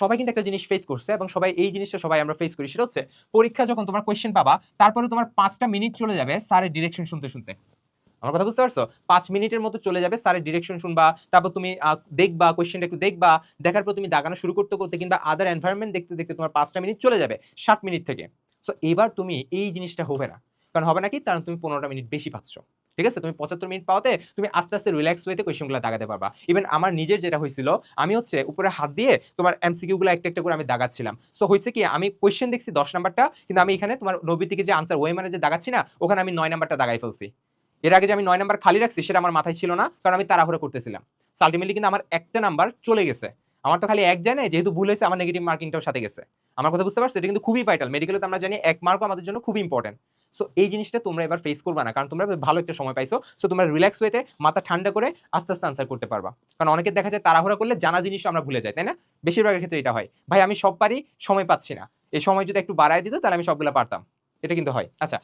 সবাই কিন্তু একটা জিনিস ফেস করছে এবং সবাই এই জিনিসটা সবাই আমরা ফেস করি, সেটা হচ্ছে পরীক্ষা যখন তোমার কোয়েশ্চেন পাবা, তারপরে তোমার পাঁচটা মিনিট চলে যাবে স্যারের ডিরেকশন শুনতে শুনতে। আমার কথা বুঝতে পারছ? পাঁচ মিনিটের মতো চলে যাবে স্যারের ডিরেকশন শুনবা, তারপর তুমি দেখবা কোয়েশ্চেনটা একটু দেখবা, দেখার পর তুমি দাগানো শুরু করতে করতে কিংবা আদার এনভায়রনমেন্ট দেখতে দেখতে তোমার পাঁচটা মিনিট চলে যাবে ষাট মিনিট থেকে। সো এবার তুমি এই জিনিসটা হবে না। কারণ হবে নাকি কারণ তুমি পনেরোটা মিনিট বেশি পাচ্ছ। ঠিক আছে? তুমি পঁচাত্তর মিনিট পাওয়াতে তুমি আস্তে আস্তে রিল্যাক্স ওয়েতে কোয়েশ্চেনগুলো দাগাতে পারবা। ইভেন আমার নিজের যেটা হয়েছিল, আমি হচ্ছে উপরে হাত দিয়ে তোমার এমসিকিউগুলো একটা একটা করে আমি দাগাচ্ছিলাম। সো হয়েছে কি, আমি কোয়েশ্চেন দেখছি দশ নাম্বারটা, কিন্তু আমি এখানে তোমার নব্বই থেকে যে আনসার ওয়ে মানে যে দাগাচ্ছি না, ওখানে আমি নয় নাম্বারটা দাগাই ফেলছি। এর আগে যে আমি নয় নাম্বার খালি রাখছি, সেটা আমার মাথায় ছিল না, কারণ আমি তাড়াহুড়ো করতেছিলাম। সো আলটিমেটলি কিন্তু আমার একটা নাম্বার চলে গেছে। আমার তো খালি এক যায় না যেহেতু ভুল হয়েছে, আমার নেগেটিভ মার্কিংটাও সাথে গেছে। আমার কথা বুঝতে পারছ? এটা কিন্তু খুবই ভাইটাল মেডিকেলে তো আমরা জানি, এক মার্কও আমাদের জন্য খুবই ইম্পর্টেন্ট সো এই জিনিসটা তোমরা এবার ফেস করবা না। কারণ তোমরা ভালো একটা সময় পাইছো। সো তোমরা রিল্যাক্স হয়েতে মাথা ঠান্ডা করে আস্তে আস্তে আনসার করতে পারবা। কারণ অনেকে দেখা যায় তাড়াহুড়া করলে জানা জিনিস আমরা ভুলে যাই, তাই না? বেশিরভাগের ক্ষেত্রে এটা হয়। ভাই, আমি সব পারি, সময় পাচ্ছি না। এই সময় যদি একটু বাড়ায় দিত, তাহলে আমি সবগুলো পারতাম। এটা কিন্তু হয়। আচ্ছা।